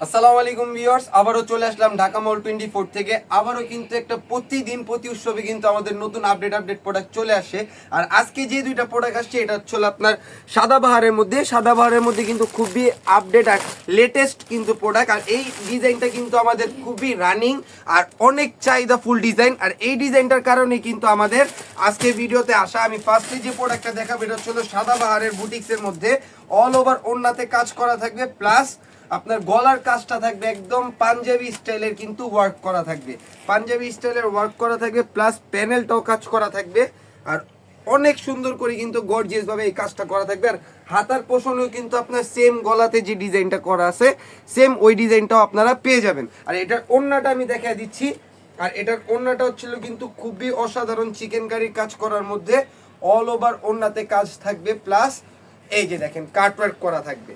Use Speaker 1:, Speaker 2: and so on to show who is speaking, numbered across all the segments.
Speaker 1: আসসালামু আলাইকুম ভিউয়ার্স, আবারও চলে আসলাম ঢাকা মল টোয়েন্টি ফোর থেকে। আবারও কিন্তু একটা প্রতিদিন প্রতি উৎসবে কিন্তু আমাদের নতুন আপডেট আপডেট প্রোডাক্ট চলে আসে। আর আজকে যে দুইটা প্রোডাক্ট আসছে, এটা হচ্ছে আপনার সাদাবাহারের মধ্যে। সাদাবাহারের মধ্যে কিন্তু খুবই আপডেট আর লেটেস্ট কিন্তু প্রোডাক্ট আর এই ডিজাইনটা কিন্তু আমাদের খুবই রানিং আর অনেক চাহিদা ফুল ডিজাইন আর এই ডিজাইনটার কারণে কিন্তু আমাদের আজকে ভিডিওতে আসা। আমি ফার্স্টে যে প্রোডাক্টটা দেখাবো, এটা হচ্ছে হলো সাদাবাহারের বুটিক্সের মধ্যে। অল ওভার ওড়নাতে কাজ করা থাকবে। প্লাস আপনার গলার কাজটা থাকবে একদম পাঞ্জাবি স্টাইলের কিন্তু ওয়ার্ক করা থাকবে। পাঞ্জাবি স্টাইলের ওয়ার্ক করা থাকবে প্লাস প্যানেলটাও কাজ করা থাকবে। আর অনেক সুন্দর করে কিন্তু গর্জিয়াস ভাবে এই কাজটা করা থাকবে। আর হাতার পোষণেও কিন্তু আপনার সেম গলাতে যে ডিজাইনটা করা আছে সেম ওই ডিজাইনটাও আপনারা পেয়ে যাবেন। আর এটার অন্যটা আমি দেখা দিচ্ছি। আর এটার অন্যটা হচ্ছিল কিন্তু খুবই অসাধারণ চিকেন কারির কাজ করার মধ্যে। অল ওভার অন্যতে কাজ থাকবে প্লাস এই যে দেখেন কাটওয়ার্ক করা থাকবে।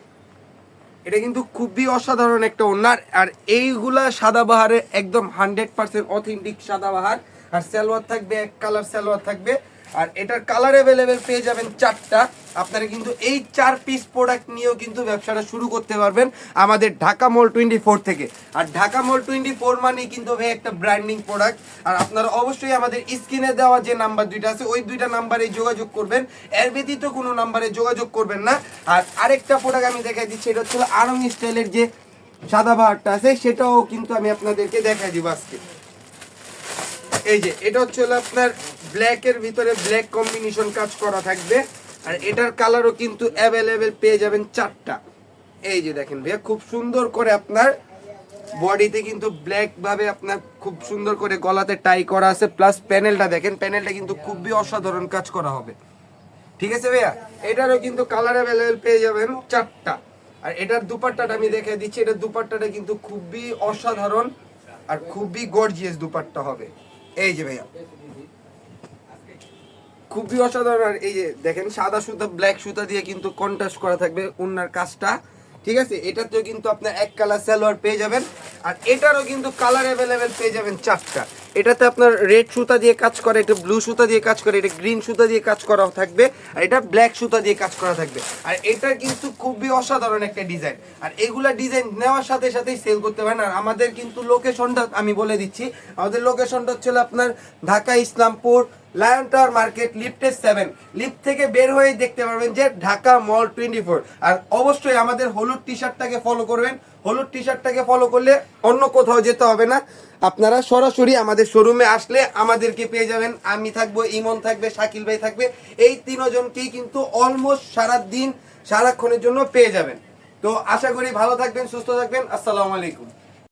Speaker 1: এটা কিন্তু খুবই অসাধারণ একটা ওনার আর এইগুলা সাদাবাহারের একদম হান্ড্রেড পার্সেন্ট অথেন্টিক সাদাবাহার আর সালোয়ার থাকবে, এক কালার সালোয়ার থাকবে। আর এটার কালার অ্যাভেলেবেল পেয়ে যাবেন চারটা। আপনারা কিন্তু এই চার পিস প্রোডাক্ট নিয়েও কিন্তু ব্যবসাটা শুরু করতে পারবেন আমাদের ঢাকা মল টোয়েন্টি ফোর থেকে। আর ঢাকা মল টোয়েন্টি ফোর মানে কিন্তু ভাই একটা ব্র্যান্ডিং প্রোডাক্ট আর আপনারা অবশ্যই আমাদের স্ক্রিনে দেওয়া যে নাম্বার দুইটা আছে, ওই দুইটা নাম্বারে যোগাযোগ করবেন। এর ব্যতীত কোনো নাম্বারে যোগাযোগ করবেন না। আর আরেকটা প্রোডাক্ট আমি দেখাই দিচ্ছি, এটা হচ্ছে আরং স্টাইলের যে সাদা বাহারটা আছে, সেটাও কিন্তু আমি আপনাদেরকে দেখাই দিব আজকে। এই যে, এটা হচ্ছে আপনার ব্ল্যাক এর ভিতরে ব্ল্যাক কম্বিনেশন কাজ করা থাকবে। আর এটার কালারও কিন্তু অ্যাভেলেবেল পেয়ে যাবেন চারটা। এই যে দেখেন ভাইয়া, খুব সুন্দর করে আপনার বডিতে কিন্তু ব্ল্যাক ভাবে আপনার খুব সুন্দর করে গলাতে টাই করা আছে প্লাস প্যানেলটা দেখেন প্যানেলটা কিন্তু খুবই অসাধারণ কাজ করা হবে। ঠিক আছে ভাইয়া? এটারও কিন্তু কালার অ্যাভেলেবেল পেয়ে যাবেন চারটা। আর এটার দুপাট্টাটা আমি দেখে দিচ্ছি, এটার দুপাট্টাটা কিন্তু খুবই অসাধারণ আর খুবই গর্জিয়াস দুপাট্টা হবে। এই যে ভাইয়া। খুবই অসাধারণ। আর এই যে দেখেন, সাদা সুতা ব্ল্যাক সুতা দিয়ে কিন্তু কন্ট্রাস্ট করা থাকবে উন্নার কাজটা। ঠিক আছে? এটাতেও কিন্তু আপনার এক কালার সালোয়ার পেয়ে যাবেন। আর এটারও কিন্তু কালার অ্যাভেলেবেল পেয়ে যাবেন চারটা। এটাতে আপনার রেড সুতা দিয়ে কাজ করে, এটা ব্লু সুতা দিয়ে কাজ করে, এটা গ্রিন সুতা দিয়ে কাজ করা থাকবে, আর এটা ব্ল্যাক সুতা দিয়ে কাজ করা থাকবে। আর এটার কিন্তু খুবই অসাধারণ একটা ডিজাইন আর এগুলা ডিজাইন নেওয়ার সাথে সাথেই সেল করতে পারেন। আর আমাদের কিন্তু লোকেশনটা আমি বলে দিচ্ছি, আমাদের লোকেশনটা হচ্ছে আপনার Dhaka Islampur lion tower market লিফটের সেভেন লিফট থেকে বের হয়ে দেখতে পারবেন যে ঢাকা মল টোয়েন্টি ফোর আর অবশ্যই আমাদের হলুদ টি শার্টটাকে ফলো করবেন। হলুদ টি শার্টটাকে ফলো করলে অন্য কোথাও যেতে হবে না। আপনারা সরাসরি আমাদের শোরুমে আসলে আমাদেরকে পেয়ে যাবেন। আমি থাকব, ইমন থাকবে, শাকিল ভাই থাকবে। এই তিনজনকেই কিন্তু অলমোস্ট সারা দিন সারাক্ষণের জন্য পেয়ে যাবেন। তো আশা করি ভালো থাকবেন, সুস্থ থাকবেন। আসসালামু আলাইকুম।